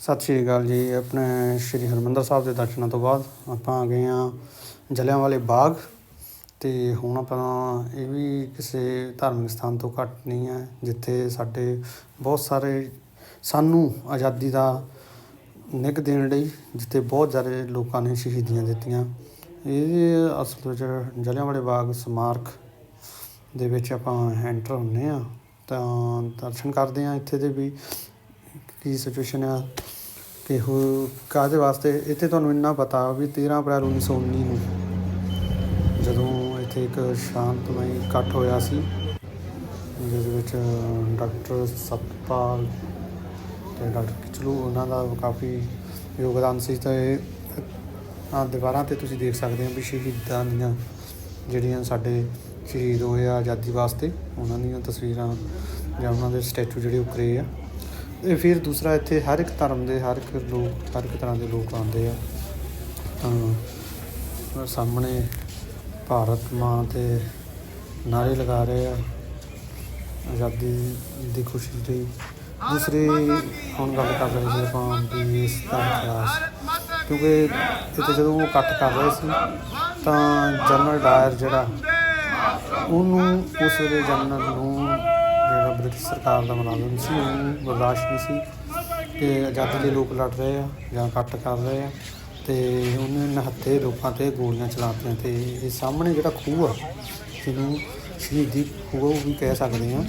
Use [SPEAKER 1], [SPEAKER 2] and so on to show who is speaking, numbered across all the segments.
[SPEAKER 1] ਸਤਿ ਸ਼੍ਰੀ ਅਕਾਲ ਜੀ। ਆਪਣੇ ਸ਼੍ਰੀ ਹਰਮੰਦਰ ਸਾਹਿਬ ਦੇ ਦਰਸ਼ਨਾਂ ਤੋਂ ਬਾਅਦ ਆਪਾਂ ਆ ਗਏ ਆ ਜਲਿਆਂਵਾਲੇ ਬਾਗ। ਤੇ ਹੁਣ ਆਪਾਂ ਇਹ ਵੀ ਕਿਸੇ ਧਾਰਮਿਕ ਸਥਾਨ ਤੋਂ ਘੱਟ ਨਹੀਂ ਹੈ, ਜਿੱਥੇ ਸਾਡੇ ਬਹੁਤ ਸਾਰੇ ਸਾਨੂੰ ਆਜ਼ਾਦੀ ਦਾ ਨਿੱਘ ਦੇਣ ਲਈ ਜਿੱਥੇ ਬਹੁਤ ਜ਼ਿਆਦਾ ਲੋਕਾਂ ਨੇ ਸ਼ਹੀਦੀਆਂ ਦਿੱਤੀਆਂ। ਇਹ ਅਸਲ ਵਿੱਚ ਜਲਿਆਂਵਾਲੇ ਬਾਗ ਸਮਾਰਕ ਦੇ ਵਿੱਚ ਆਪਾਂ ਐਂਟਰ ਹੁੰਨੇ ਆ ਤਾਂ ਦਰਸ਼ਨ ਕਰਦੇ ਆ ਇੱਥੇ ਦੇ ਵੀ। ਕੀ ਸਿਚੁਏਸ਼ਨ ਆ ਕਿ ਉਹ ਕਾਹਦੇ ਵਾਸਤੇ? ਇੱਥੇ ਤੁਹਾਨੂੰ ਇੰਨਾ ਪਤਾ ਵੀ 13 ਅਪ੍ਰੈਲ 1919 ਨੂੰ ਜਦੋਂ ਇੱਥੇ ਇੱਕ ਸ਼ਾਂਤਮਈ ਇਕੱਠ ਹੋਇਆ ਸੀ ਜਿਸ ਵਿੱਚ ਡਾਕਟਰ ਸਤਪਾਲ ਤੇ ਡਾਕਟਰ ਕਿਚਲੂ, ਉਹਨਾਂ ਦਾ ਕਾਫੀ ਯੋਗਦਾਨ ਸੀ ਤੇ ਆ ਦੀਵਾਰਾਂ ਤੇ ਤੁਸੀਂ ਦੇਖ ਸਕਦੇ ਹੋ ਵੀ ਸ਼ਹੀਦਾਂ ਦੀਆਂ ਜਿਹੜੀਆਂ ਸਾਡੇ ਸ਼ਹੀਦ ਹੋਏ ਆ ਆਜ਼ਾਦੀ ਵਾਸਤੇ, ਉਹਨਾਂ ਦੀਆਂ ਤਸਵੀਰਾਂ ਜਾਂ ਉਹਨਾਂ ਦੇ ਸਟੈਚੂ ਜਿਹੜੇ ਉਕਰੇ ਆ। ਫਿਰ ਦੂਸਰਾ ਇੱਥੇ ਹਰ ਇੱਕ ਧਰਮ ਦੇ, ਹਰ ਇੱਕ ਲੋਕ, ਹਰ ਇੱਕ ਤਰ੍ਹਾਂ ਦੇ ਲੋਕ ਆਉਂਦੇ ਆ। ਤਾਂ ਸਾਹਮਣੇ ਭਾਰਤ ਮਾਂ ਤੇ ਨਾਰੇ ਲਗਾ ਰਹੇ ਆ। ਆਜ਼ਾਦੀ ਦੀ ਖੁਸ਼ੀ ਲਈ। ਦੂਸਰੀ ਹੁਣ ਗੱਲ ਕਰ ਰਹੇ ਸੀ ਆਪਾਂ ਵੀ ਇਸ ਦਾ ਇਤਿਹਾਸ ਕਿਉਂਕਿ ਇੱਥੇ ਜਦੋਂ ਉਹ ਇਕੱਠ ਕਰ ਰਹੇ ਸੀ, ਤਾਂ ਜਨਰਲ ਡਾਇਰ ਜਿਹੜਾ, ਉਹਨੂੰ ਉਸ ਵੇਲੇ ਜਨਰਲ ਨੂੰ ਸਰਕਾਰ ਦਾ ਮੁਲਾਜ਼ਮ ਸੀ, ਉਹਨੂੰ ਬਰਦਾਸ਼ਤ ਨਹੀਂ ਸੀ। ਕਿ ਆਜ਼ਾਦੀ ਲਈ ਲੋਕ ਲੜ ਰਹੇ ਆ ਜਾਂ ਕੱਟ ਕਰ ਰਹੇ ਆ। ਤੇ ਉਹਨੇ ਨਿਹੱਥੇ ਲੋਕਾਂ ਤੇ ਗੋਲੀਆਂ ਚਲਾਤੀਆਂ ਤੇ ਇਹ ਸਾਹਮਣੇ ਜਿਹੜਾ ਖੂਹ ਆ, ਜਿਹਨੂੰ ਸ਼ਹੀਦੀ ਖੂਹ ਵੀ ਕਹਿ ਸਕਦੇ ਆ।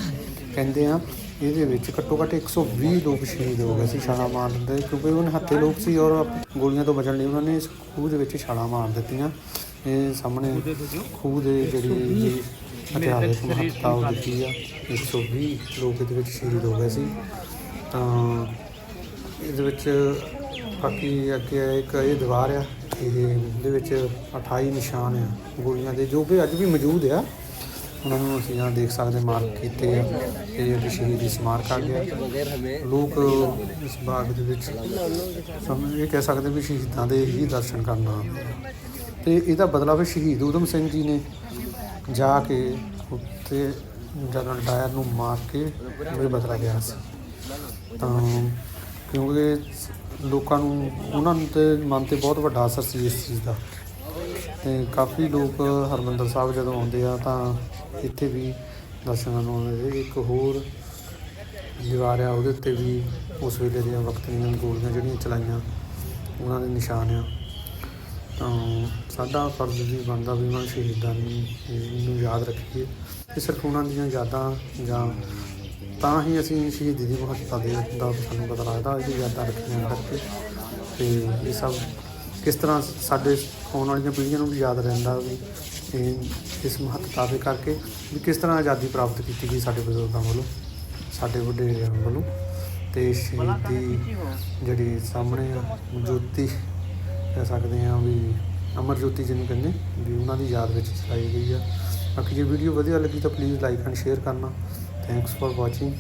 [SPEAKER 1] ਕਹਿੰਦੇ ਆ, ਇਹਦੇ ਵਿੱਚ ਘੱਟੋ ਘੱਟ 120 ਲੋਕ ਸ਼ਹੀਦ ਹੋ ਗਏ ਸੀ ਛਾਲਾਂ ਮਾਰ ਦੇ, ਕਿਉਂਕਿ ਉਹ ਨਿਹੱਥੇ ਲੋਕ ਸੀ ਔਰ ਗੋਲੀਆਂ ਤੋਂ ਬਚਣ ਲਈ ਉਹਨਾਂ ਨੇ ਇਸ ਖੂਹ ਦੇ ਵਿੱਚ ਛਾਲਾਂ ਮਾਰ ਦਿੱਤੀਆਂ। ਇਹ ਸਾਹਮਣੇ ਖੂਹ ਦੇ ਜਿਹੜੀ ਇਤਿਹਾਸਕ ਮਹੱਤਤਾ ਉਹ ਦਿੱਤੀ ਆ 120 ਲੋਕ ਇਹਦੇ ਵਿੱਚ ਸ਼ਹੀਦ ਹੋ ਗਏ ਸੀ। ਤਾਂ ਇਹਦੇ ਵਿੱਚ ਬਾਕੀ ਅੱਗੇ ਇੱਕ ਇਹ ਦੀਵਾਰ ਆ ਇਹ ਇਹਦੇ ਵਿੱਚ 28 ਨਿਸ਼ਾਨ ਆ ਗੋਲੀਆਂ ਦੇ ਜੋ ਕਿ ਅੱਜ ਵੀ ਮੌਜੂਦ ਆ। ਉਹਨਾਂ ਨੂੰ ਅਸੀਂ यहाँ ਦੇਖ ਸਕਦੇ ਮਾਰਕ ਕੀਤੇ ਆ। ਇਹ ਇੱਕ ਸ਼ਹੀਦੀ ਸਮਾਰਕ ਆ ਗਿਆ ਲੋਕ ਇਸ ਬਾਗ ਦੇ ਵਿੱਚ ਸਾਨੂੰ ਇਹ ਕਹਿ ਸਕਦੇ ਵੀ ਸ਼ਹੀਦਾਂ ਦੇ ਹੀ ਦਰਸ਼ਨ ਕਰਨ ਆਉਂਦੇ ਆ। ਤੇ ਇਹਦਾ ਬਦਲਾ ਵੀ ਸ਼ਹੀਦ ਊਧਮ ਸਿੰਘ ਜੀ ਨੇ ਜਾ ਕੇ ਉੱਤੇ ਜਨਰਲ ਡਾਇਰ ਨੂੰ ਮਾਰ ਕੇ ਇਹ ਬਦਲਾ ਗਿਆ ਸੀ। ਤਾਂ ਕਿਉਂਕਿ ਲੋਕਾਂ ਨੂੰ, ਉਹਨਾਂ ਨੂੰ ਤੇ ਮਨ ਤੇ ਬਹੁਤ ਵੱਡਾ ਅਸਰ ਸੀ ਇਸ ਚੀਜ਼ ਦਾ। ਤੇ ਕਾਫੀ ਲੋਕ ਹਰਮੰਦਰ ਸਾਹਿਬ ਜਦੋਂ ਆਉਂਦੇ ਆ ਤਾਂ ਇੱਥੇ ਵੀ ਦਰਸ਼ਨਾਂ ਨੂੰ ਆਉਂਦੇ ਸੀ। ਇੱਕ ਹੋਰ ਦੀਵਾਰ ਆ, ਉਹਦੇ ਉੱਤੇ ਵੀ ਉਸ ਵੇਲੇ ਦੀਆਂ ਵਕਤ ਦੀਆਂ ਗੋਲੀਆਂ ਜਿਹੜੀਆਂ ਚਲਾਈਆਂ, ਉਹਨਾਂ ਦੇ ਨਿਸ਼ਾਨ ਆ। ਤਾਂ ਸਾਡਾ ਫਰਜ਼ ਵੀ ਬਣਦਾ ਵੀ ਉਹਨਾਂ ਸ਼ਹੀਦਾਂ ਨੂੰ ਨੂੰ ਯਾਦ ਰੱਖੀਏ। ਤੇ ਸਿਰਫ ਉਹਨਾਂ ਦੀਆਂ ਯਾਦਾਂ ਜਾਂ ਤਾਂ ਹੀ ਅਸੀਂ ਸ਼ਹੀਦੀ ਦੀ ਮਹੱਤਤਾ ਦੇ ਦਾ ਸਾਨੂੰ ਪਤਾ ਲੱਗਦਾ ਇਹਦੀ ਯਾਦਾਂ ਰੱਖੀਆਂ ਕਰਕੇ ਤੇ ਇਹ ਸਭ ਕਿਸ ਤਰ੍ਹਾਂ ਸਾਡੇ ਆਉਣ ਵਾਲੀਆਂ ਪੀੜ੍ਹੀਆਂ ਨੂੰ ਵੀ ਯਾਦ ਰਹਿੰਦਾ ਵੀ ਇਹ ਇਸ ਮਹੱਤਤਾ ਦੇ ਕਰਕੇ ਵੀ ਕਿਸ ਤਰ੍ਹਾਂ ਆਜ਼ਾਦੀ ਪ੍ਰਾਪਤ ਕੀਤੀ ਗਈ ਸਾਡੇ ਬਜ਼ੁਰਗਾਂ ਵੱਲੋਂ ਸਾਡੇ ਵਡੇਰਿਆਂ ਵੱਲੋਂ। ਤੇ ਸ਼ਹੀਦੀ ਜਿਹੜੀ ਸਾਹਮਣੇ ਆ, ਜੋਤੀ ਕਹਿ ਸਕਦੇ ਹਾਂ ਵੀ ਅਮਰ ਜੋਤੀ ਜਿਹਨੂੰ ਕਹਿੰਦੇ, ਵੀ ਉਹਨਾਂ ਦੀ ਯਾਦ ਵਿੱਚ ਚਲਾਈ ਗਈ ਆ। ਬਾਕੀ ਜੇ ਵੀਡੀਓ ਵਧੀਆ ਲੱਗੀ ਤਾਂ ਪਲੀਜ਼ ਲਾਈਕ ਐਂਡ ਸ਼ੇਅਰ ਕਰਨਾ। Thanks for watching